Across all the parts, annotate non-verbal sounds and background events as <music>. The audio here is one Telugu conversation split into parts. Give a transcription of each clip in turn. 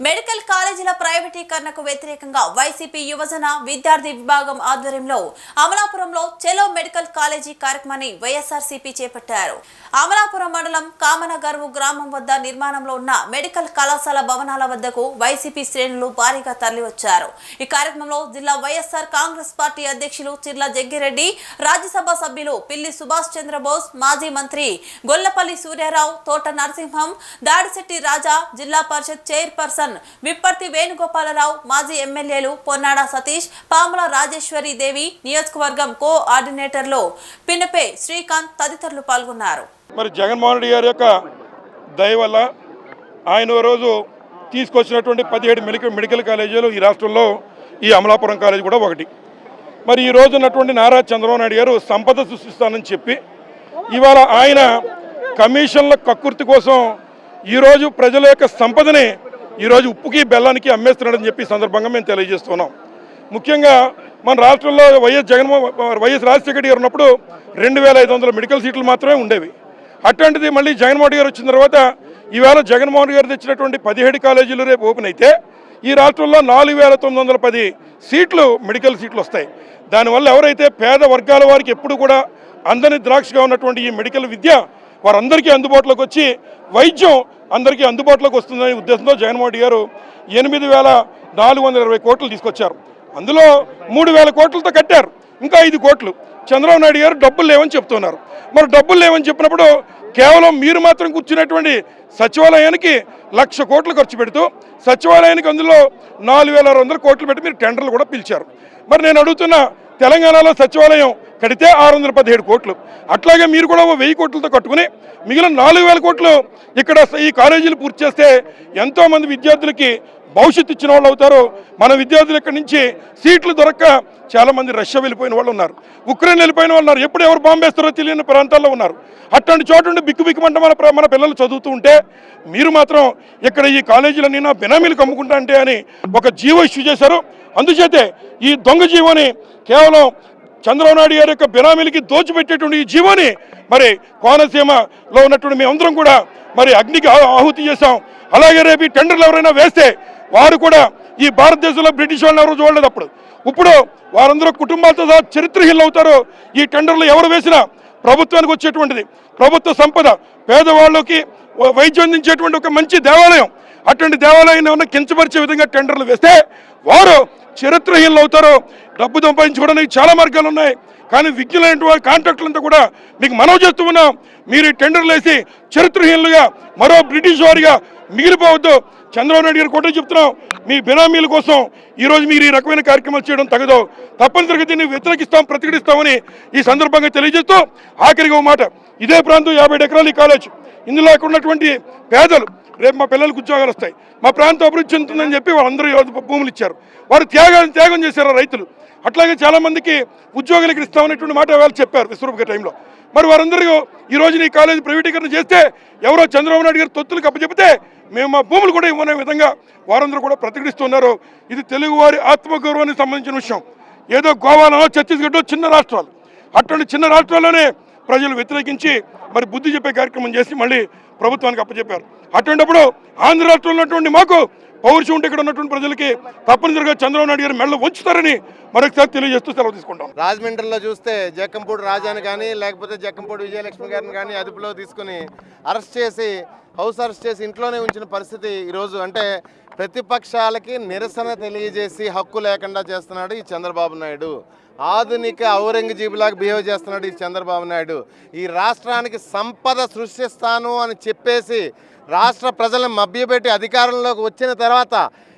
మెడికల్ కాలేజీల ప్రైవేటీకరణకు వ్యతిరేకంగా వైసీపీ యువజన విద్యార్థి విభాగం ఆధ్వర్యంలో అమలాపురంలో చెలో మెడికల్ కాలేజీ కార్యక్రమాన్ని వైఎస్ఆర్సీపీ చేపట్టారు. అమలాపురం మండలం కామనగర్వు గ్రామం వద్ద నిర్మాణంలో ఉన్న మెడికల్ కళాశాల భవనాల వద్దకు వైసీపీ శ్రేణులు భారీగా తరలివచ్చారు. ఈ కార్యక్రమంలో జిల్లా వైఎస్ఆర్ కాంగ్రెస్ పార్టీ అధ్యక్షులు చిర్ల జగ్గిరెడ్డి రాజ్యసభ సభ్యులు పిల్లి సుభాష్ చంద్రబోస్ మాజీ మంత్రి గొల్లపల్లి సూర్యారావు తోట నరసింహం దాడిశెట్టి రాజా జిల్లా పరిషత్ చైర్పర్సన్ విప్పర్తి వేణుగోపాలరావు మాజీ ఎమ్మెల్యేలు పొన్నాడ సతీష్ పాముల రాజేశ్వరి దేవి నియోజకవర్గం కోఆర్డినేటర్లో పినపే శ్రీకాంత్ తదితరులు పాల్గొన్నారు. మరి జగన్మోహన్ రెడ్డి గారి యొక్క దయ వల్ల ఆయన ఓ రోజు తీసుకొచ్చినటువంటి పదిహేడు మెడికల్ మెడికల్ కాలేజీలు ఈ రాష్ట్రంలో ఈ అమలాపురం కాలేజీ కూడా ఒకటి. మరి ఈ రోజు ఉన్నటువంటి నారా చంద్రబాబు నాయుడు గారు సంపద సృష్టిస్తానని చెప్పి ఇవాళ ఆయన కమిషన్ల కక్కుర్తి కోసం ఈరోజు ప్రజల యొక్క సంపదని ఈరోజు ఉప్పుకి బెల్లానికి అమ్మేస్తున్నాడని చెప్పి సందర్భంగా మేము తెలియజేస్తున్నాం. ముఖ్యంగా మన రాష్ట్రంలో వైఎస్ జగన్మోహన్ వైఎస్ రాజశేఖర గారు ఉన్నప్పుడు రెండు వేల ఐదు వందల మెడికల్ సీట్లు మాత్రమే ఉండేవి. అట్లాంటిది మళ్ళీ జగన్మోహన్ గారు వచ్చిన తర్వాత ఈవేళ జగన్మోహన్ గారు తెచ్చినటువంటి పదిహేడు కాలేజీలు రేపు ఓపెన్ అయితే ఈ రాష్ట్రంలో నాలుగు వేల తొమ్మిది వందల పది సీట్లు మెడికల్ సీట్లు వస్తాయి. దానివల్ల ఎవరైతే పేద వర్గాల వారికి ఎప్పుడు కూడా అందని ద్రాక్షగా ఉన్నటువంటి ఈ మెడికల్ విద్య వారందరికీ అందుబాటులోకి వచ్చి వైద్యం అందరికీ అందుబాటులోకి వస్తుందనే ఉద్దేశంతో జగన్మోహన్ రెడ్డి గారు ఎనిమిది వేల నాలుగు వందల ఇరవై కోట్లు తీసుకొచ్చారు. అందులో మూడు వేల కోట్లతో కట్టారు. ఇంకా ఐదు కోట్లు. చంద్రబాబు నాయుడు గారు డబ్బులు లేవని చెప్తున్నారు. మరి డబ్బులు లేవని చెప్పినప్పుడు కేవలం మీరు మాత్రం కూర్చున్నటువంటి సచివాలయానికి లక్ష కోట్లు ఖర్చు పెడుతూ సచివాలయానికి అందులో నాలుగు వేల ఆరు వందల కోట్లు పెట్టి మీరు టెండర్లు కూడా పిలిచారు. మరి నేను అడుగుతున్న తెలంగాణలో సచివాలయం కడితే ఆరు వందల పదిహేడు కోట్లు. అట్లాగే మీరు కూడా ఓ వెయ్యి కోట్లతో కట్టుకుని మిగిలిన నాలుగు వేల కోట్లు ఇక్కడ ఈ కాలేజీలు పూర్తి చేస్తే ఎంతోమంది విద్యార్థులకి భవిష్యత్తు ఇచ్చిన వాళ్ళు అవుతారు. మన విద్యార్థులు ఇక్కడి నుంచి సీట్లు దొరక్క చాలామంది రష్యా వెళ్ళిపోయిన వాళ్ళు ఉన్నారు. ఉక్రెయిన్ వెళ్ళిపోయిన వాళ్ళు ఉన్నారు. ఎప్పుడు ఎవరు బాంబేస్తారో తెలియని ప్రాంతాల్లో ఉన్నారు. అట్లాంటి చోటుండి బిక్కు బిక్కుమంట మన ప్ర- మన పిల్లలు చదువుతూ ఉంటే మీరు మాత్రం ఇక్కడ ఈ కాలేజీలన్నీ నా బినామీలకు అమ్ముకుంటా అంటే అని ఒక జీవో ఇష్యూ చేశారు. అందుచేతే ఈ దొంగ జీవోని కేవలం చంద్రబాబు నాయుడు గారి యొక్క బినామీలకి దోచిపెట్టేటువంటి ఈ జీవోని మరి కోనసీమలో ఉన్నటువంటి మేమందరం కూడా మరి అగ్నికి ఆహుతి చేశాం. అలాగే రేపు ఈ టెండర్లు ఎవరైనా వేస్తే వారు కూడా ఈ భారతదేశంలో బ్రిటిష్ వాళ్ళని ఎవరు చూడలేదు అప్పుడు. ఇప్పుడు వారందరూ కుటుంబాలతో సహా చరిత్రహీనులు అవుతారు. ఈ టెండర్లు ఎవరు వేసినా ప్రభుత్వానికి వచ్చేటువంటిది. ప్రభుత్వ సంపద పేదవాళ్ళకి వ- వైద్యం అందించేటువంటి ఒక మంచి దేవాలయం. అటువంటి దేవాలయాన్ని ఉన్న కించపరిచే విధంగా టెండర్లు వేస్తే వారు చరిత్రహీనులు అవుతారు డబ్బు సంపాదించుకోవడానికి చాలా మార్గాలు ఉన్నాయి. కానీ విజ్ఞులైనటువంటి కాంట్రాక్టులంతా కూడా మీకు మనవి చేస్తూ ఉన్నాం. మీరు ఈ టెండర్లు వేసి చరిత్రహీనులుగా మరో బ్రిటిష్ వారిగా మిగిలిపోవద్దు. చంద్రబాబు నాయుడు గారు కూడా చెప్తున్నాం. మీ బినామీల కోసం ఈరోజు మీరు ఈ రకమైన కార్యక్రమాలు చేయడం తగదు. తప్పనిసరిగా దీన్ని వ్యతిరేకిస్తాం ప్రతిఘటిస్తామని ఈ సందర్భంగా తెలియజేస్తూ ఆఖరిగా ఒక మాట. ఇదే ప్రాంతం యాభై ఎకరాలు ఈ కాలేజ్. ఇందులో ఉన్నటువంటి పేదలు రేపు మా పిల్లలకు ఉద్యోగాలు వస్తాయి. మా ప్రాంతం అభివృద్ధి చెందుతుందని చెప్పి వాళ్ళందరూ భూములు ఇచ్చారు. వారు త్యాగం త్యాగం చేశారు రైతులు. అట్లాగే చాలామందికి ఉద్యోగాలు ఇక్కడ ఇస్తామనేటువంటి మాట వాళ్ళు చెప్పారు విశ్వరూపక టైంలో. మరి వారందరూ ఈ రోజున ఈ కాలేజీ ప్రైవేటీకరణ చేస్తే ఎవరో చంద్రబాబు నాయుడు గారు తొత్తులకు అప్పచెపితే మేము మా భూములు కూడా ఇవ్వనే విధంగా వారందరూ కూడా ప్రతిఘటిస్తున్నారు. ఇది తెలుగువారి ఆత్మగౌరవానికి సంబంధించిన విషయం. ఏదో గోవాలో ఛత్తీస్గఢ్లో చిన్న రాష్ట్రాలు. అటువంటి చిన్న రాష్ట్రాల్లోనే ప్రజలు వ్యతిరేకించి మరి బుద్ధి చెప్పే కార్యక్రమం చేసి మళ్ళీ ప్రభుత్వానికి అప్పచెప్పారు. అటువంటిప్పుడు ఆంధ్ర రాష్ట్రంలో ఉన్నటువంటి మాకు పౌరుషం ఉంటే ఇక్కడ ఉన్నటువంటి ప్రజలకి తప్పనిసరిగా చంద్రబాబు నాయుడు గారు మెడలు ఉంచుతారని మరొకసారి తెలియజేస్తూ సెలవు తీసుకుంటాం. రాజమండ్రిలో చూస్తే జక్కంపూడి రాజాని కానీ లేకపోతే జక్కంపూడి విజయలక్ష్మి గారిని కానీ అదుపులో తీసుకుని అరెస్ట్ చేసి హౌస్ అరెస్ట్ చేసి ఇంట్లోనే ఉంచిన పరిస్థితి ఈరోజు. అంటే ప్రతిపక్షాలకి నిరసన తెలియజేసి హక్కు లేకుండా చేస్తున్నాడు ఈ చంద్రబాబు నాయుడు. ఆధునిక ఔరంగజీబు లాగా బిహేవ్ చేస్తున్నాడు ఈ చంద్రబాబు నాయుడు. ఈ రాష్ట్రానికి సంపద సృష్టిస్తాను అని చెప్పేసి రాష్ట్ర ప్రజలను మభ్యపెట్టి అధికారంలోకి వచ్చిన తర్వాత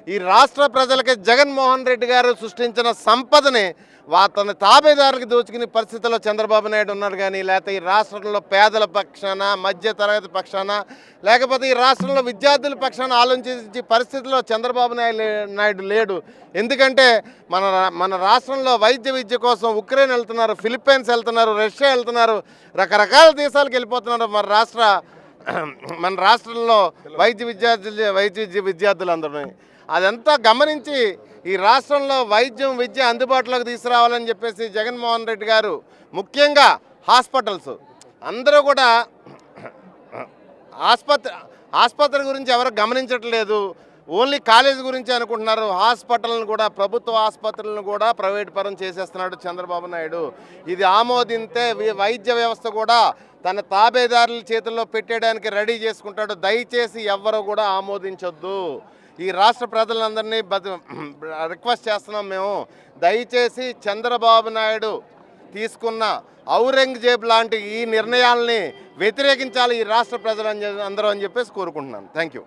ఈ రాష్ట్ర ప్రజలకి జగన్మోహన్ రెడ్డి గారు సృష్టించిన సంపదని వా- తన తాబేదారులకు దోచుకునే పరిస్థితిలో చంద్రబాబు నాయుడు ఉన్నారు కానీ లేకపోతే ఈ రాష్ట్రంలో పేదల పక్షాన మధ్య తరగతి పక్షాన లేకపోతే ఈ రాష్ట్రంలో విద్యార్థుల పక్షాన ఆలోచించే పరిస్థితిలో చంద్రబాబు నాయుడు నాయుడు లేడు. ఎందుకంటే మన మన రాష్ట్రంలో వైద్య విద్య కోసం ఉక్రెయిన్ వెళ్తున్నారు ఫిలిప్పైన్స్ వెళ్తున్నారు రష్యా వెళ్తున్నారు రకరకాల దేశాలకు వెళ్ళిపోతున్నారు మన రాష్ట్ర మన రాష్ట్రంలో వైద్య విద్యార్థులు వైద్య విద్య విద్యార్థులందరూ అదంతా గమనించి ఈ రాష్ట్రంలో వైద్యం విద్య అందుబాటులోకి తీసుకురావాలని చెప్పేసి జగన్మోహన్ రెడ్డి గారు ముఖ్యంగా హాస్పిటల్స్. అందరూ కూడా ఆసుపత్రి ఆసుపత్రి గురించి ఎవరు గమనించట్లేదు. ఓన్లీ కాలేజ్ గురించి అనుకుంటున్నారు. హాస్పిటల్ని కూడా ప్రభుత్వ ఆసుపత్రులను కూడా ప్రైవేట్ పరం చేసేస్తున్నాడు చంద్రబాబు నాయుడు. ఇది ఆమోదింతే వైద్య వ్యవస్థ కూడా తన తాబేదారుల చేతుల్లో పెట్టేయడానికి రెడీ చేసుకుంటాడు. దయచేసి ఎవ్వరూ కూడా ఆమోదించొద్దు. ఈ రాష్ట్ర ప్రజలందరినీ బతి <clears throat> రిక్వెస్ట్ చేస్తున్నాం మేము. దయచేసి చంద్రబాబు నాయుడు తీసుకున్న ఔరంగజేబ్ లాంటి ఈ నిర్ణయాల్ని వ్యతిరేకించాలి ఈ రాష్ట్ర ప్రజలు అందరూ అని చెప్పేసి కోరుకుంటున్నాను. Thank you